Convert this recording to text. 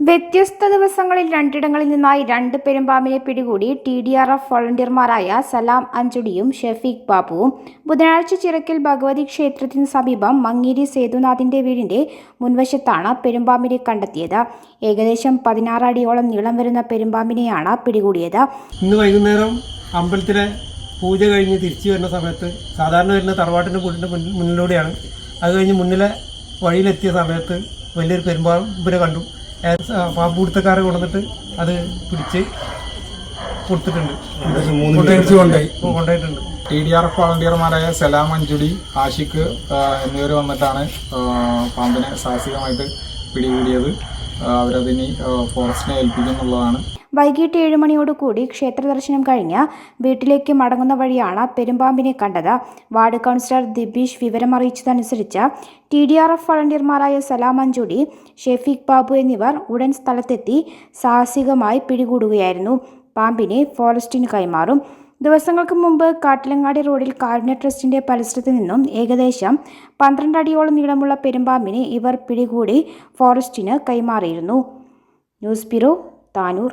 വ്യത്യസ്ത ദിവസങ്ങളിൽ രണ്ടിടങ്ങളിൽ നിന്നായി രണ്ട് പെരുമ്പാമ്പിനെ പിടികൂടി ടി ഡി ആർ എഫ് വോളണ്ടിയർമാരായ സലാം അഞ്ചുടിയും ഷെഫീഖ് ബാബുവും ബുധനാഴ്ച ചിറക്കൽ ഭഗവതി ക്ഷേത്രത്തിന് സമീപം മങ്ങേരി സേതുനാഥിന്റെ വീടിന്റെ മുൻവശത്താണ് പെരുമ്പാമ്പിനെ കണ്ടെത്തിയത്. ഏകദേശം പതിനാറ് അടിയോളം നീളം വരുന്ന പെരുമ്പാമ്പിനെയാണ് പിടികൂടിയത്. ഇന്ന് വൈകുന്നേരം അമ്പലത്തിലെ പൂജ കഴിഞ്ഞ് തിരിച്ചു വരുന്ന സമയത്ത് സാധാരണ വരുന്ന മുന്നിൽ- മുന്നിലൂടെയാണ്. അത് കഴിഞ്ഞ് മുന്നിലെ വഴിയിലെത്തിയ സമയത്ത് വലിയൊരു പെരുമ്പാമ്പിനെ കണ്ടു. പാമ്പ് പിടുത്തക്കാരെ കൊണ്ടുവന്നിട്ട് അത് പിടിച്ച് കൊടുത്തിട്ടുണ്ട്. കൊണ്ടുപോയി. കൊണ്ടുപോയി. കൊണ്ടുപോയിട്ടുണ്ട്. ടി ഡി ആർ എഫ് വളണ്ടിയർമാരായ സലാം അഞ്ചുടി ആഷിഖ് എന്നിവർ വന്നിട്ടാണ് പാമ്പിനെ സാഹസികമായിട്ട് പിടികൂടിയത്. അവരതിനി ഫോറസ്റ്റിനെ ഏൽപ്പിക്കും എന്നുള്ളതാണ് വൈകിട്ട് ഏഴ് മണിയോടുകൂടി ക്ഷേത്ര ദർശനം കഴിഞ്ഞ് വീട്ടിലേക്ക് മടങ്ങുന്ന വഴിയാണ് പെരുമ്പാമ്പിനെ കണ്ടത്. വാർഡ് കൗൺസിലർ ദിബീഷ് വിവരമറിയിച്ചതനുസരിച്ച് ടി ഡി ആർ എഫ് വളണ്ടിയർമാരായ സലാം മഞ്ചുടി ഷെഫീഖ് ബാബു എന്നിവർ ഉടൻ സ്ഥലത്തെത്തി സാഹസികമായി പിടികൂടുകയായിരുന്നു. പാമ്പിനെ ഫോറസ്റ്റിന് കൈമാറും. ദിവസങ്ങൾക്ക് മുമ്പ് കാട്ടിലങ്ങാടി റോഡിൽ കാരുണ്യ ട്രസ്റ്റിന്റെ പരിസരത്ത് നിന്നും ഏകദേശം പന്ത്രണ്ട് അടിയോളം നീളമുള്ള പെരുമ്പാമ്പിനെ ഇവർ പിടികൂടി ഫോറസ്റ്റിന് കൈമാറിയിരുന്നു. News bureau Tanur.